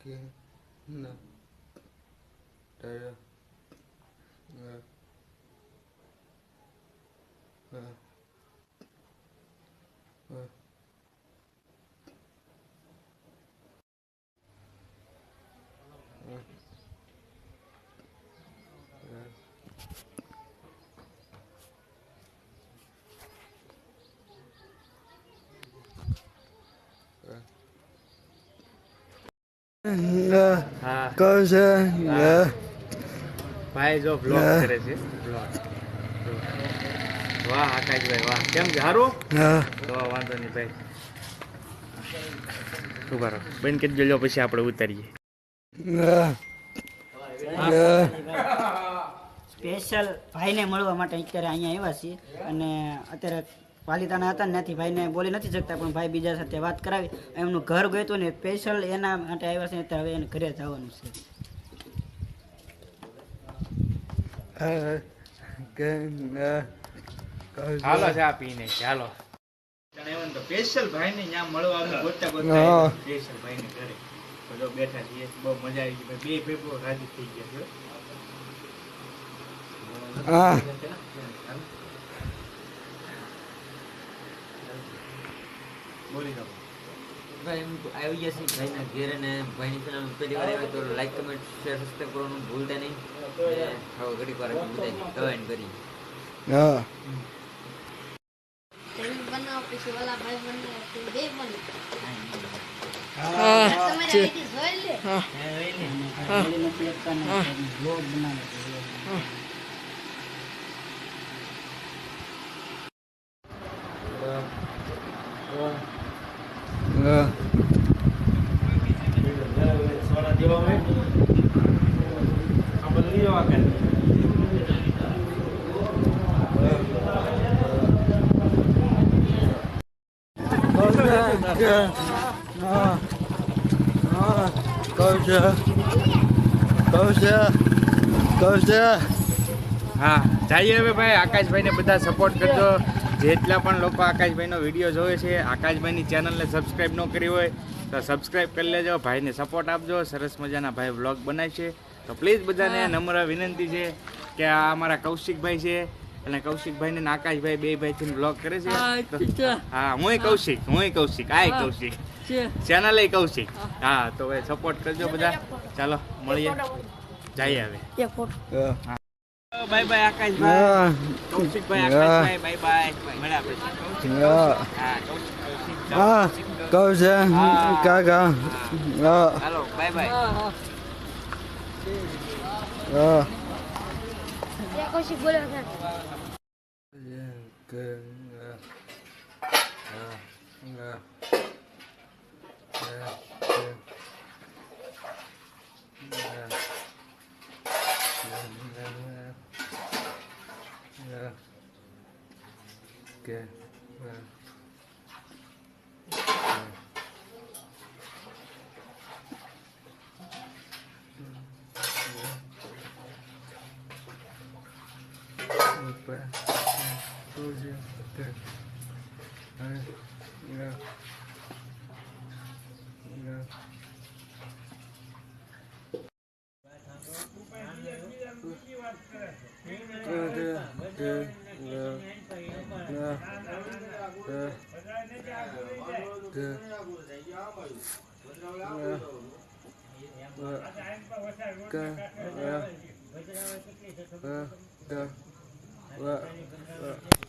કે ના ડાયા હા હા હા હા કહું છે ભાઈ જો બ્લોગ હા. કરે છે. બ્લોગ વાહ આકાશભાઈ વાહ. કેમ છે? સારું? હા. તો વાંધો નહીં ભાઈ. ઊભા રહો. બેન કે દેજો પછી આપણે ઉતારીએ. સ્પેશિયલ ભાઈને મળવા માટે અત્યારે અહીંયા આવ્યા છીએ અને અત્યારે પાલિતાણા હતા નથી ભાઈને બોલી નથી શકતા પણ ભાઈ બીજા સાથે વાત કરાવી એમનું ઘર ગયું હતું ને સ્પેશિયલ એના માટે આવ્યા છે હવે એને ઘરે જવાનું છે. હાલો ચા પીને ચાલો સ્પેશિયલ ભાઈને ત્યાં મળવા ગોતતા હા. સ્પેશિયલ ભાઈને ઘરે. બધો જો બેઠા છીએ બહુ મજા આવી ગઈ. બે ભેગો રાજી થઈ ગયા છે. બોલી ભાઈ એમ આવી ગયા છે ભાઈના ઘેર અને ભાઈની ચેનલ પહેલી વાર આવ્યા તો લાઈક કમેન્ટ શેર સબસ્ક્રાઈબ કરવાનું ભૂલતા નહીં. હવે ઘડીક વાર બધા કમેન્ટ કરી. હા. હા. હા. હા. હા લે અને ભાઈ બોલી નથી શકતા ને બ્લોગ બનાવે છે હા સોડા દેવા હોય આ બધું લેવા કરે હા હા કહું છે કહું છે કહું છે હા જઈએ હવે ભાઈ આકાશભાઈને બધા સપોર્ટ કરજો જેટલા પણ લોકો આકાશભાઈનો વીડિયો જોવે છે આકાશભાઈની ચેનલને સબસ્ક્રાઈબ ન કરી હોય તો સબસ્ક્રાઈબ કરી લેજો. ભાઈને સપોર્ટ આપજો. સરસ મજાના ભાઈ વ્લોગ બનાવે છે તો પ્લીઝ બધાને નમ્ર વિનંતી છે કે આ અમારા કૌશિકભાઈ છે અને કૌશિકભાઈ ને આકાશભાઈ બે ભાઈ થી વ્લોગ કરે છે. હા હું કૌશિક હું કૌશિક આ કૌશિક. ચેનલ કૌશિક. હા. તો ભાઈ સપોર્ટ કરજો બધા. ચાલો મળીએ. જઈએ હવે હા બાય બાય આકાશભાઈ હા કૌશિકભાઈ હા. આકાશભાઈ બાય બાય મળ્યા પછી કૌશિક હા હા કૌશિક કૌશિક હા કહું Okay. Yeah. yeah. Yeah. yeah. બોલ્યો છે Uh,